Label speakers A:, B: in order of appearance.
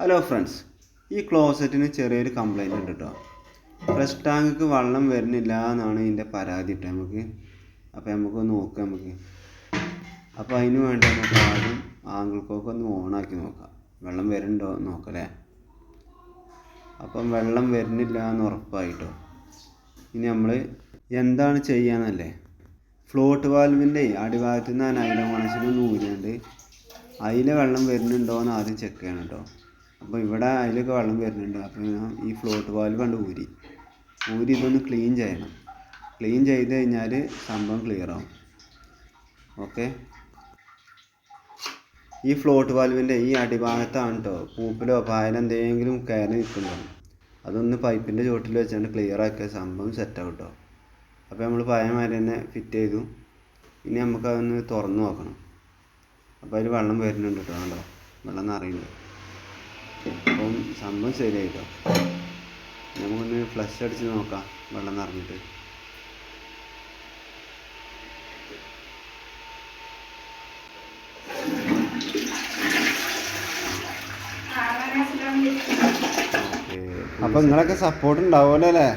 A: Hello friends ഈ ക്ലോസറ്റിന് ചെറിയൊരു complaint ഉണ്ട് കേട്ടോ ഫ്ലഷ് ടാങ്ക് വെള്ളം വരുന്നില്ല എന്നാണ് ഇതിന്റെ പരാതി കേട്ടോ നമുക്ക്. അപ്പോൾ നമുക്ക് നോക്കാം നമുക്ക്. അപ്പോൾ അതിന് വേണ്ടി നമുക്ക് ആദ്യം ആംഗിൾക്കൊക്കെ ഒന്ന് ഓണാക്കി നോക്കാം. വെള്ളം വരുന്നുണ്ടോ എന്ന് നോക്കല്ലേ അപ്പം വെള്ളം വരുന്നില്ല എന്ന് ഉറപ്പായിട്ടോ ഇനി നമ്മൾ എന്താണ് ചെയ്യാന്നല്ലേ? ഫ്ലോട്ട് വാൽവിന്റെ അടിഭാഗത്ത് നിന്ന് നൈലോ ഒന്ന് ഊരിയുണ്ട് അതിൽ വെള്ളം വരുന്നുണ്ടോ എന്ന് ആദ്യം ചെക്ക് ചെയ്യണം കേട്ടോ അപ്പോൾ ഇവിടെ അതിലൊക്കെ വെള്ളം വരുന്നുണ്ട്. അപ്പോൾ ഞാൻ ഈ ഫ്ലോട്ട് വാൽവ് കണ്ട് ഊരി. ഊരി ഇതൊന്ന് ക്ലീൻ ചെയ്യണം. ക്ലീൻ ചെയ്ത് കഴിഞ്ഞാൽ സംഭവം ക്ലിയർ ആവും. ഓക്കെ ഈ ഫ്ലോട്ട് വാൽവിന്റെ ഈ അടിഭാഗത്താണ് കേട്ടോ പൂപ്പിലോ പായലോ എന്തെങ്കിലും കയറി നിൽക്കുന്നുണ്ടോ അതൊന്ന് പൈപ്പിന്റെ ചുവട്ടിൽ വെച്ചാണ്ട് ക്ലിയർ ആക്കിയ സംഭവം സെറ്റാവും കേട്ടോ അപ്പോൾ നമ്മൾ പഴയമാതിരി തന്നെ ഫിറ്റ് ചെയ്തു. ഇനി നമുക്ക് അതൊന്ന് തുറന്ന് നോക്കണം. അപ്പോൾ അതിൽ വെള്ളം വരുന്നുണ്ട് കേട്ടോ കണ്ടോ? വെള്ളം നിറയുന്നുണ്ട്. സംഭവം ശരിയായിട്ടോ? നമുക്കൊന്ന് ഫ്ലഷ് അടിച്ച് നോക്കാം വെള്ളം നിറഞ്ഞിട്ട്. ഓക്കെ അപ്പോൾ നിങ്ങളൊക്കെ സപ്പോർട്ട് ഉണ്ടാവുമല്ലോ അല്ലേ?